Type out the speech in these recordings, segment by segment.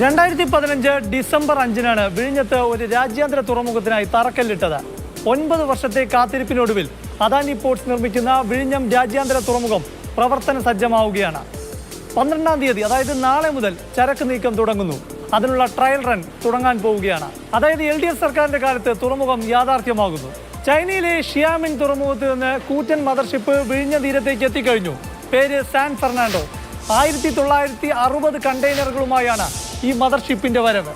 രണ്ടായിരത്തി പതിനഞ്ച് ഡിസംബർ അഞ്ചിനാണ് വിഴിഞ്ഞത്ത് ഒരു രാജ്യാന്തര തുറമുഖത്തിനായി തറക്കല്ലിട്ടത്. ഒൻപത് വർഷത്തെ കാത്തിരിപ്പിനൊടുവിൽ അദാനി പോർട്സ് നിർമ്മിക്കുന്ന വിഴിഞ്ഞം രാജ്യാന്തര തുറമുഖം പ്രവർത്തന സജ്ജമാവുകയാണ്. പന്ത്രണ്ടാം തീയതി അതായത് നാളെ മുതൽ ചരക്ക് നീക്കം തുടങ്ങുന്നു. അതിനുള്ള ട്രയൽ റൺ തുടങ്ങാൻ പോവുകയാണ്. അതായത് എൽ ഡി എഫ് സർക്കാരിന്റെ കാലത്ത് തുറമുഖം യാഥാർത്ഥ്യമാകുന്നു. ചൈനയിലെ ഷിയാമിൻ തുറമുഖത്ത് നിന്ന് കൂറ്റൻ മദർഷിപ്പ് വിഴിഞ്ഞ തീരത്തേക്ക് എത്തിക്കഴിഞ്ഞു. പേര് സാൻ ഫെർണാണ്ടോ. ആയിരത്തി തൊള്ളായിരത്തി അറുപത് കണ്ടെയ്നറുകളുമായാണ് ഈ മദർഷിപ്പിന്റെ വരവ്.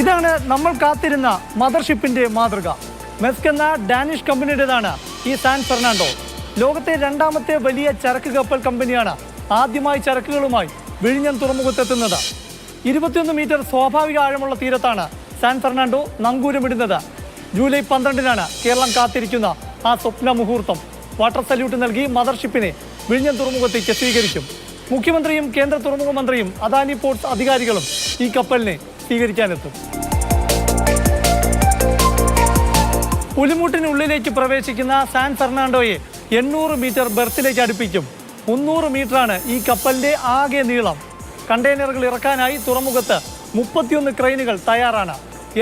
ഇതാണ് നമ്മൾ കാത്തിരുന്ന മദർഷിപ്പിന്റെ മാതൃക. മെസ്ക് എന്ന ഡാനിഷ് കമ്പനിയുടേതാണ് ഈ സാൻ ഫെർണാണ്ടോ. ലോകത്തെ രണ്ടാമത്തെ വലിയ ചരക്ക് കപ്പൽ കമ്പനിയാണ് ആദ്യമായി ചരക്കുകളുമായി വിഴിഞ്ഞം തുറമുഖത്തെത്തുന്നത്. ഇരുപത്തിയൊന്ന് മീറ്റർ സ്വാഭാവിക ആഴമുള്ള തീരത്താണ് സാൻ ഫെർണാണ്ടോ നങ്കൂരമിടുന്നത്. ജൂലൈ പന്ത്രണ്ടിനാണ് കേരളം കാത്തിരിക്കുന്ന ആ സ്വപ്ന മുഹൂർത്തം വാട്ടർ സല്യൂട്ട് നൽകി മദർഷിപ്പിനെ വിഴിഞ്ഞം തുറമുഖത്തേക്ക് സ്വീകരിക്കും. മുഖ്യമന്ത്രിയും കേന്ദ്ര തുറമുഖ മന്ത്രിയും അദാനി പോർട്സ് അധികാരികളും ഈ കപ്പലിനെ സ്വീകരിക്കാനെത്തും. പുലിമുട്ടിനുള്ളിലേക്ക് പ്രവേശിക്കുന്ന സാൻ ഫെർണാണ്ടോയെ എണ്ണൂറ് മീറ്റർ ബെർത്തിലേക്ക് അടുപ്പിക്കും. മുന്നൂറ് മീറ്ററാണ് ഈ കപ്പലിന്റെ ആകെ നീളം. കണ്ടെയ്നറുകൾ ഇറക്കാനായി തുറമുഖത്ത് മുപ്പത്തിയൊന്ന് ക്രെയിനുകൾ തയ്യാറാണ്.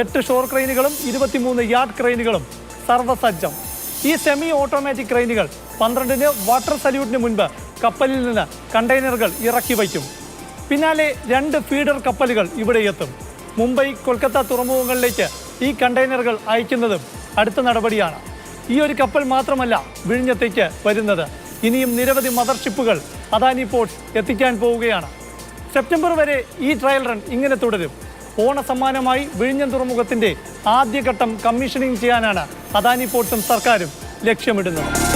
എട്ട് ഷോർ ക്രെയിനുകളും ഇരുപത്തിമൂന്ന് യാർഡ് ക്രെയിനുകളും സർവസജ്ജം. ഈ സെമി ഓട്ടോമാറ്റിക് ക്രെയിനുകൾ പന്ത്രണ്ടിന് വാട്ടർ സല്യൂട്ടിന് മുൻപ് കപ്പലിൽ നിന്ന് കണ്ടെയ്നറുകൾ ഇറക്കി വയ്ക്കും. പിന്നാലെ രണ്ട് ഫീഡർ കപ്പലുകൾ ഇവിടെ എത്തും. മുംബൈ കൊൽക്കത്ത തുറമുഖങ്ങളിലേക്ക് ഈ കണ്ടെയ്നറുകൾ അയക്കുന്നതും അടുത്ത നടപടിയാണ്. ഈ ഒരു കപ്പൽ മാത്രമല്ല വിഴിഞ്ഞത്തേക്ക് വരുന്നത്. ഇനിയും നിരവധി മദർഷിപ്പുകൾ അദാനി പോർട്സ് എത്തിക്കാൻ പോവുകയാണ്. സെപ്റ്റംബർ വരെ ഈ ട്രയൽ റൺ ഇങ്ങനെ തുടരും. ഓണ സമ്മാനമായി വിഴിഞ്ഞം തുറമുഖത്തിന്റെ ആദ്യഘട്ടം കമ്മീഷനിങ് ചെയ്യാനാണ് അദാനി പോർട്സും സർക്കാരും ലക്ഷ്യമിടുന്നത്.